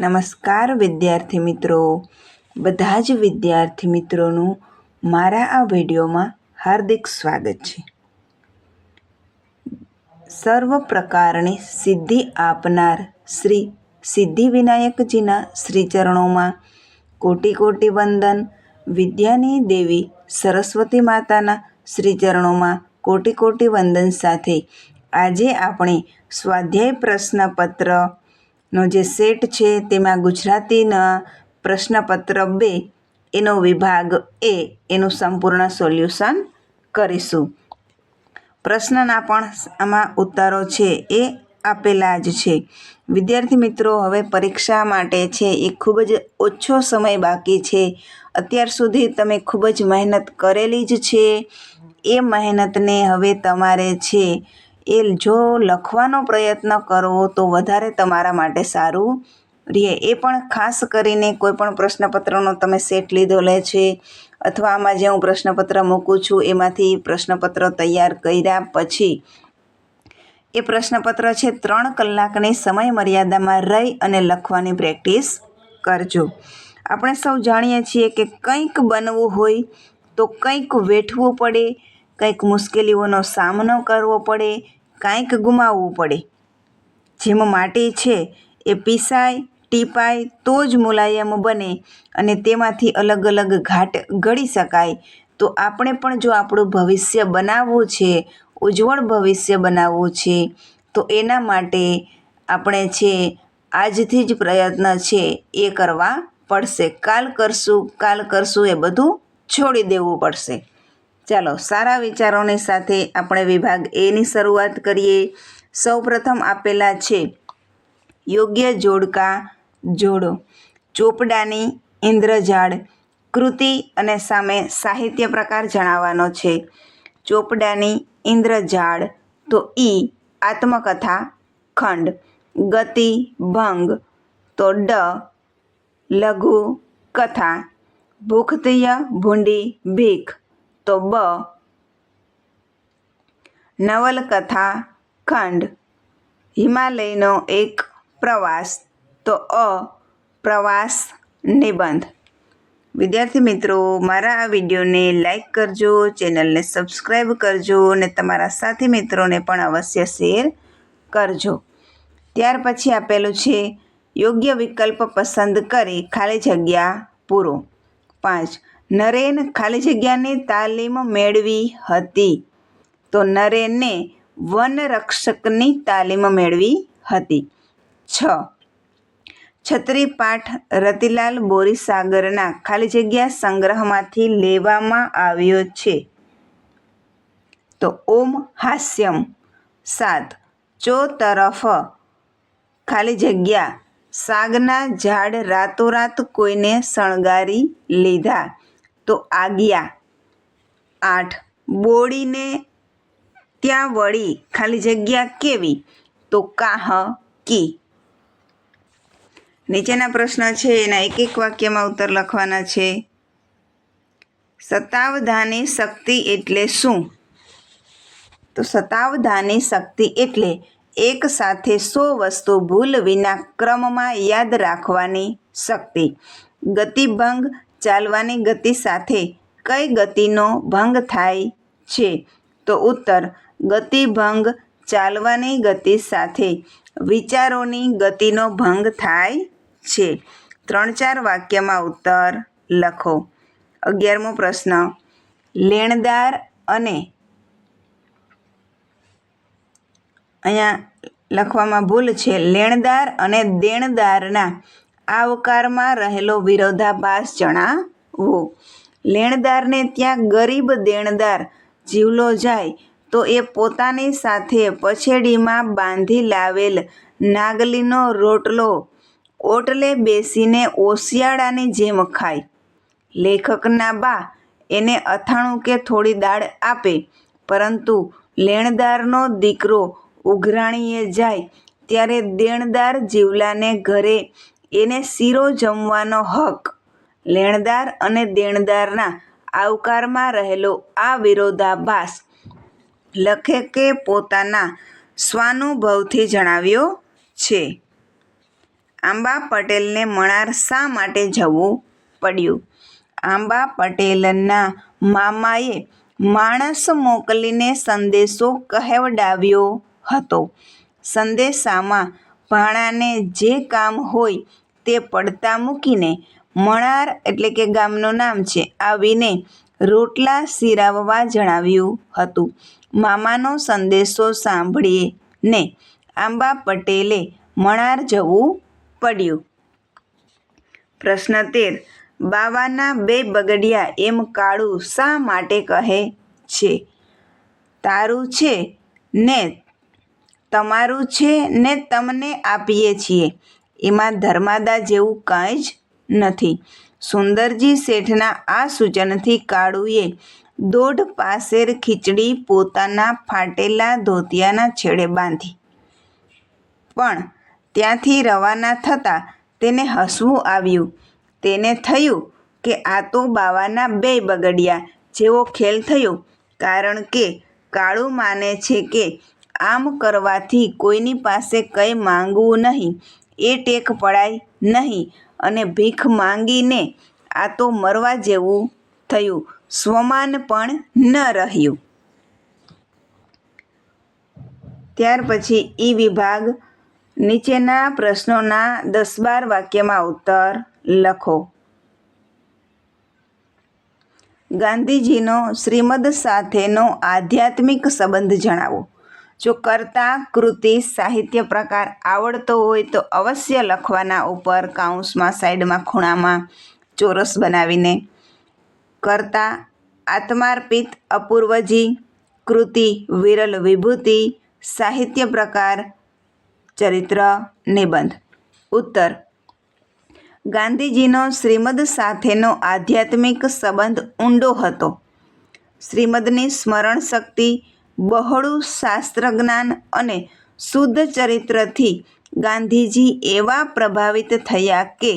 નમસ્કાર વિદ્યાર્થી મિત્રો. બધા જ વિદ્યાર્થી મિત્રોનું મારા આ વિડીયોમાં હાર્દિક સ્વાગત છે. સર્વ પ્રકારની સિદ્ધિ આપનાર શ્રી સિદ્ધિ વિનાયકજીના શ્રીચરણોમાં કોટી કોટી વંદન. વિદ્યાની દેવી સરસ્વતી માતાના શ્રીચરણોમાં કોટી કોટી વંદન સાથે આજે આપણે સ્વાધ્યાય પ્રશ્નપત્રનો જે સેટ છે તેમાં ગુજરાતીના પ્રશ્નપત્ર બે, એનો વિભાગ એ, એનું સંપૂર્ણ સોલ્યુશન કરીશું. પ્રશ્નના પણ આમાં ઉત્તરો છે, એ આપેલા જ છે. વિદ્યાર્થી મિત્રો, હવે પરીક્ષા માટે છે એ ખૂબ જ ઓછો સમય બાકી છે. અત્યાર સુધી તમે ખૂબ જ મહેનત કરેલી જ છે. એ મહેનતને હવે તમારે છે એ જો લખવાનો પ્રયત્ન કરો તો વધારે તમારા માટે સારું રહે. એ પણ ખાસ કરીને કોઈ પણ પ્રશ્નપત્રનો તમે સેટ લીધો લે છે અથવા આમાં જે હું પ્રશ્નપત્ર મૂકું છું એમાંથી પ્રશ્નપત્ર તૈયાર કર્યા પછી એ પ્રશ્નપત્ર છે ત્રણ કલાકની સમય મર્યાદામાં રહી અને લખવાની પ્રેક્ટિસ કરજો. આપણે સૌ જાણીએ છીએ કે કંઈક બનવું હોય તો કંઈક વેઠવું પડે કંઈક મુશ્કેલીઓનો સામનો કરવો પડે, કાંઈક ગુમાવવું પડે. જેમ માટી છે, એ પીસાય, ટીપાય, તો જ મુલાયમ બને અને તેમાંથી અલગ અલગ ઘાટ ઘડી શકાય. તો આપણે પણ જો આપણું ભવિષ્ય બનાવવું છે, ઉજ્જવળ ભવિષ્ય બનાવવું છે, તો એના માટે આપણે છે, આજથી જ પ્રયત્ન છે, એ કરવા પડશે. કાલ કરશું કાલ કરશું એ બધું છોડી દેવું પડશે. ચાલો, સારા વિચારોની સાથે આપણે વિભાગ એની શરૂઆત કરીએ. સૌપ્રથમ આપેલા છે, યોગ્ય જોડકા જોડો, ચોપડાની ઇન્દ્રજાળ, કૃતિ અને સામે સાહિત્ય પ્રકાર જણાવવાનો છે. ચોપડાની ઇન્દ્રજાળ, તો ઈ આત્મકથા, ખંડ, ગતિ, ભંગ, તો ડ, લઘુ કથા, ભૂખતીય, ભૂંડી, ભીખ તો બ. નવલકથા, ખંડ. હિમાલયનો એક પ્રવાસ. તો અ, પ્રવાસ નિબંધ. વિદ્યાર્થી મિત્રો, મારા આ વિડીયોને લાઈક કરજો, ચેનલને સબસ્ક્રાઈબ કરજો અને તમારા સાથી મિત્રોને પણ અવશ્ય શેર કરજો. ત્યાર પછી આપેલું છે, યોગ્ય વિકલ્પ પસંદ કરી ખાલી જગ્યા પૂરો. પાંચ નરેન ખાલી જગ્યાની તાલીમ મેળવી હતી. તો નરેને વનરક્ષકની તાલીમ મેળવી હતી. છ. છત્રી પાઠ રતિલાલ બોરીસાગરના ખાલી જગ્યા સંગ્રહમાંથી લેવામાં આવ્યો છે. તો ઓમ હાસ્યમ. સાત. ચો તરફ ખાલી જગ્યા. સાગના ઝાડ રાતોરાત કોઈને શણગારી લીધા. તો આજ્ઞા આઠ. બોડીને ત્યાં વળી ખાલી જગ્યા કેવી? તો કાહ કી. નીચેના પ્રશ્ન છે, એના એક એક વાક્યમાં ઉત્તર લખવાના છે. સતાવધાની શક્તિ એટલે શું? તો સતાવધાની શક્તિ એટલે એક સાથે સો વસ્તુ ભૂલ વિના ક્રમમાં યાદ રાખવાની શક્તિ. ગતિભંગ ચાલવાની ગતિ સાથે કઈ ગતિનો ભંગ થાય છે? તો ઉત્તર ગતિભંગ ચાલવાની ગતિ સાથે વિચારોની ગતિનો ભંગ થાય છે. ત્રણ ચાર વાક્યમાં ઉત્તર લખો. અગિયારમો પ્રશ્ન, લેણદાર અને અહીંયા લખવામાં ભૂલ છે. લેણદાર અને દેણદારના આવકારમાં રહેલો વિરોધાભાસ જણાવો. લેણદારને ત્યાં ગરીબ દેણદાર જીવલો જાય તો એ પોતાની સાથે પછેડીમાં બાંધી લાવેલ નાગલીનો રોટલો ઓટલે બેસીને ઓશિયાળાની જેમ ખાય. લેખકના બા એને અથાણું કે થોડી દાળ આપે, પરંતુ લેણદારનો દીકરો ઉઘરાણીએ જાય ત્યારે દેણદાર જીવલાને ઘરે એને શીરો જમવાનો હક, લેણદાર અને દેણદારના આવકારમાં રહેલો આ વિરોધાભાસ લેખકે પોતાના સ્વાનુભવથી જણાવ્યો છે. આંબા પટેલને મણાર શા માટે જવું પડ્યું? આંબા પટેલના મામાએ માણસ મોકલીને સંદેશો કહેવડાવ્યો હતો. સંદેશામાં ભાણાને જે કામ હોય તે પડતા મૂકીને મણાર એટલે કે ગામનું નામ છે, આવીને રોટલા સિરાવવા જણાવ્યું હતું. મામાનો સંદેશો સાંભળીને આંબા પટેલે મણાર જવું પડ્યું. પ્રશ્ન તેર, બાવાના બે બગડિયા એમ કાળું શા માટે કહે છે? તારું છે ને, તમારું છે ને તમને આપીએ છીએ. એમાં ધર્માદા જેવું કાંઈ જ નથી. સુંદરજી શેઠના આ સૂચનથી કાળુએ દોઢ પાસેર ખીચડી પોતાના ફાટેલા ધોતિયાના છેડે બાંધી. પણ ત્યાંથી રવાના થતાં તેને હસવું આવ્યું. તેને થયું કે આ તો બાવાના બે બગડિયા જેવો ખેલ થયો, કારણ કે કાળું માને છે કે આમ કરવાથી કોઈની પાસે કંઈ માંગવું નહીં. એ ટેક પડાય નહીં અને ભીખ માંગીને આ તો મરવા જેવું થયું. સ્વમાન પણ ન રહ્યું. ત્યાર પછી ઈ વિભાગ નીચેના પ્રશ્નોના દસ બાર વાક્યમાં ઉત્તર લખો. ગાંધીજીનો શ્રીમદ સાથેનો આધ્યાત્મિક સંબંધ જણાવો. જો કર્તા, કૃતિ, સાહિત્ય પ્રકાર આવડતો હોય તો અવશ્ય લખવાના ઉપર કાઉન્સમાં સાઈડમાં ખૂણામાં ચોરસ બનાવીને કર્તા, આત્માર્પિત અપૂર્વજી, કૃતિ, વિરલ વિભૂતિ, સાહિત્ય પ્રકાર, ચરિત્ર, નિબંધ. ઉત્તર. ગાંધીજીનો શ્રીમદ સાથેનો આધ્યાત્મિક સંબંધ ઊંડો હતો. શ્રીમદની સ્મરણ શક્તિ બહોળું શાસ્ત્ર જ્ઞાન અને શુદ્ધ ચરિત્રથી ગાંધીજી એવા પ્રભાવિત થયા કે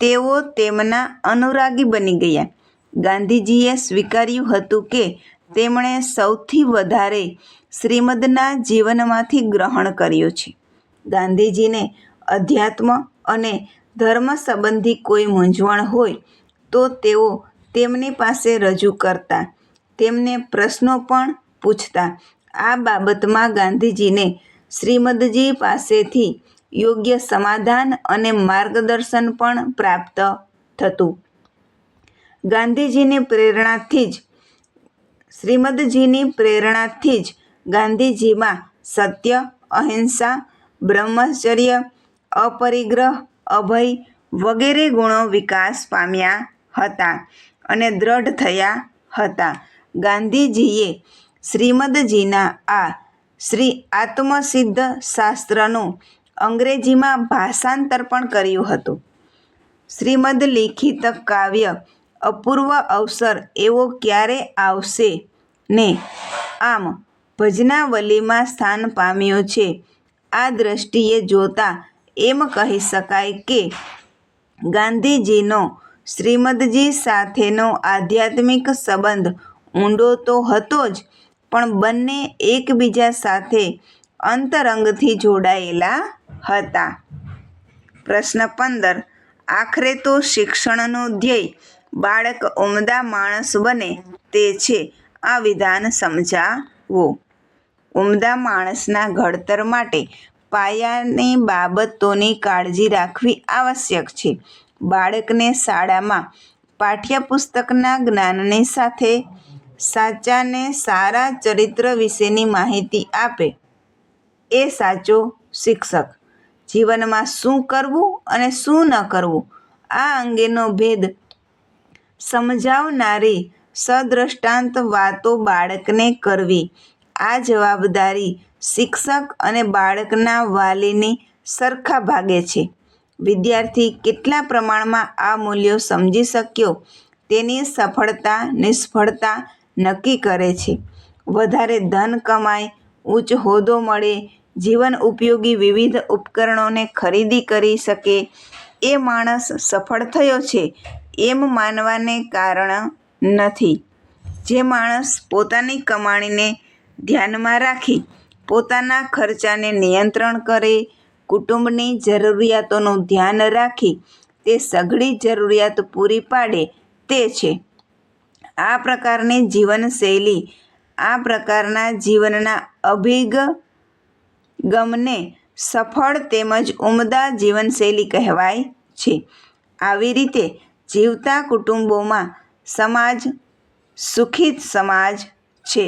તેઓ તેમના અનુરાગી બની ગયા. ગાંધીજીએ સ્વીકાર્યું હતું કે તેમણે સૌથી વધારે શ્રીમદના જીવનમાંથી ગ્રહણ કર્યું છે. ગાંધીજીને અધ્યાત્મ અને ધર્મ સંબંધી કોઈ મૂંઝવણ હોય તો તેઓ તેમની પાસે રજૂ કરતા. તેમને પ્રશ્નો પણ પૂછતા, આ બાબતમાં ગાંધીજીને શ્રીમદજી પાસેથી યોગ્ય સમાધાન અને માર્ગદર્શન પણ પ્રાપ્ત થતું. ગાંધીજીની પ્રેરણાથી જ, શ્રીમદજીની પ્રેરણાથી જ ગાંધીજીમાં સત્ય, અહિંસા, બ્રહ્મચર્ય, અપરિગ્રહ, અભય વગેરે ગુણો વિકાસ પામ્યા હતા અને દ્રઢ થયા હતા. ગાંધીજીએ શ્રીમદજીના આ શ્રી આત્મસિદ્ધ શાસ્ત્રનું અંગ્રેજીમાં ભાષાંતર પણ કર્યું હતું. શ્રીમદ લિખિત કાવ્ય અપૂર્વ અવસર એવો ક્યારે આવશે ને? આમ ભજનાવલીમાં સ્થાન પામ્યું છે. આ દ્રષ્ટિએ જોતા એમ કહી શકાય કે ગાંધીજીનો શ્રીમદજી સાથેનો આધ્યાત્મિક સંબંધ ઊંડો તો હતો જ પણ બંને એકબીજા સાથે અંતરંગથી જોડાયેલા હતા. પ્રશ્ન પંદર. આખરે તો શિક્ષણનો ધ્યેય બાળક ઉમદા માણસ બને તે છે. આ વિધાન સમજાવો. ઉમદા માણસના ઘડતર માટે પાયાની બાબતોની કાળજી રાખવી આવશ્યક છે. બાળકને શાળામાં પાઠ્યપુસ્તકના જ્ઞાનની સાથે સાચા ને સારા ચરિત્ર વિશેની માહિતી આપે. એ સાચો શિક્ષક. જીવનમાં શું કરવું અને શું ન કરવું, આ અંગેનો ભેદ સમજાવનારી સદ્રષ્ટાંત વાતો બાળકને કરવી. આ જવાબદારી શિક્ષક અને બાળકના વાલીની સરખા ભાગે છે. વિદ્યાર્થી કેટલા પ્રમાણમાં આ મૂલ્યો સમજી શક્યો? તેની સફળતા, નિષ્ફળતા નક્કી કરે છે. વધારે ધન કમાય, ઉચ્ચ હોદ્દો મળે, જીવન ઉપયોગી વિવિધ ઉપકરણોને ખરીદી કરી શકે, એ માણસ સફળ થયો છે એમ માનવાને કારણ નથી. જે માણસ પોતાની કમાણીને ધ્યાનમાં રાખી, પોતાના ખર્ચાને નિયંત્રણ કરે, કુટુંબની જરૂરિયાતોનું ધ્યાન રાખી, તે સઘળી જરૂરિયાત પૂરી પાડે તે છે. આ પ્રકારની જીવનશૈલી, આ પ્રકારના જીવનના અભિગમને સફળ તેમજ ઉમદા જીવનશૈલી કહેવાય છે. આવી રીતે જીવતા કુટુંબોમાં સમાજ સુખી સમાજ છે.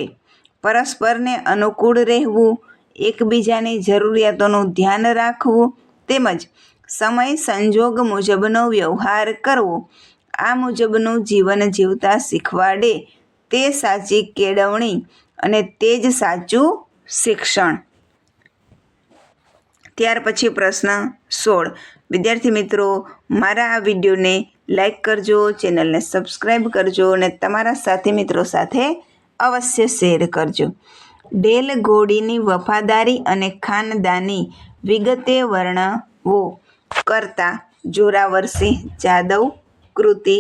પરસ્પરને અનુકૂળ રહેવું, એકબીજાની જરૂરિયાતોનું ધ્યાન રાખવું તેમજ સમય સંજોગ મુજબનો વ્યવહાર કરવો આ મુજબનું જીવન જીવતા શીખવાડે તે સાચી કેળવણી અને તે જ સાચું શિક્ષણ. ત્યાર પછી પ્રશ્ન સોળ. વિદ્યાર્થી મિત્રો, મારા આ વિડીયોને લાઈક કરજો, ચેનલને સબસ્ક્રાઈબ કરજો અને તમારા સાથી મિત્રો સાથે અવશ્ય શેર કરજો. ડેલ ઘોડીની વફાદારી અને ખાનદાની વિગતે વર્ણવો. કરતા જોરાવરસિંહ જાદવ કૃતિ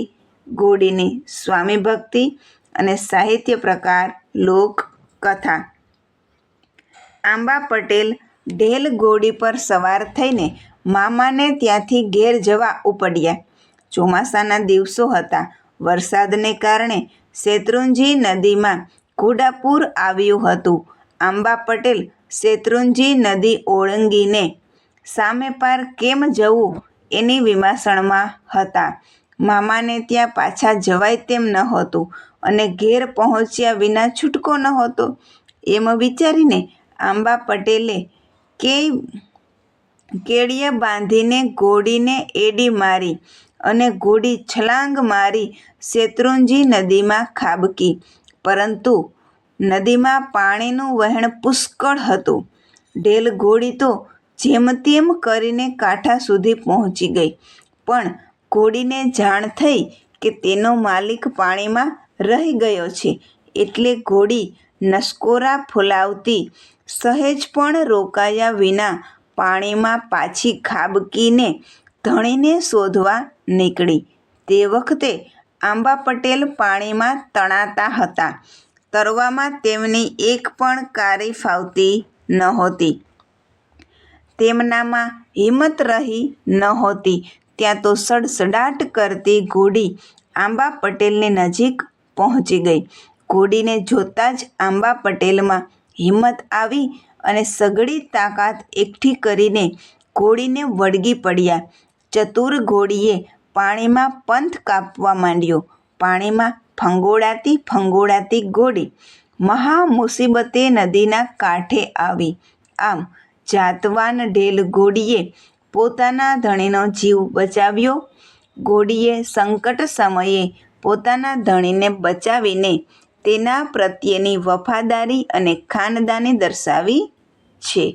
ઘોડીની સ્વામી ભક્તિ અને સાહિત્ય પ્રકાર, લોક કથા. આંબા પટેલ ઢેલ ઘોડી પર સવાર થઈને મામાને ત્યાંથી ઘેર જવા ઉપડ્યા. ચોમાસાના દિવસો હતા. વરસાદને કારણે શેત્રુંજી નદીમાં ઘોડાપૂર આવ્યું હતું. આંબા પટેલ શેત્રુંજી નદી ઓળંગીને સામે પાર કેમ જવું એની વિમાસણમાં હતા. મામાને ત્યાં પાછા જવાય તેમ નહોતું અને ઘેર પહોંચ્યા વિના છૂટકો નહોતો. એમ વિચારીને આંબા પટેલે કે કેડિયા બાંધીને ઘોડીને એડી મારી અને ઘોડી છલાંગ મારી શેત્રુંજી નદીમાં ખાબકી. પરંતુ નદીમાં પાણીનું વહેણ પુષ્કળ હતું. ઢેલ ઘોડી તો જેમ તેમ કરીને કાંઠા સુધી પહોંચી ગઈ. પણ ઘોડીને જાણ થઈ કે તેનો માલિક પાણીમાં રહી ગયો છે. એટલે ઘોડી નસકોરા ફૂલાવતી સહેજ પણ રોકાયા વિના પાણીમાં પાછી ખાબકીને ધણીને શોધવા નીકળી. તે વખતે આંબા પટેલ પાણીમાં તણાતા હતા. તરવામાં તેમની એક પણ કારી ફાવતી નહોતી. તેમનામાં હિંમત રહી નહોતી. ત્યાં તો સડસડાટ કરતી ઘોડી આંબા પટેલની નજીક પહોંચી ગઈ. ઘોડીને જોતાં જ આંબા પટેલમાં હિંમત આવી અને સગડી તાકાત એકઠી કરીને ઘોડીને વળગી પડ્યા. ચતુર ઘોડીએ પાણીમાં પંથ કાપવા માંડ્યો. પાણીમાં ફંગોળાતી ફંગોળાતી ઘોડી મહા મુસીબતે નદીના કાંઠે આવી. આમ જાતવાન ઢેલ ઘોડીએ પોતાના ધણીનો જીવ બચાવ્યો. ઘોડીએ સંકટ સમયે પોતાના ધણીને બચાવીને તેના પ્રત્યેની વફાદારી અને ખાનદાની દર્શાવી છે.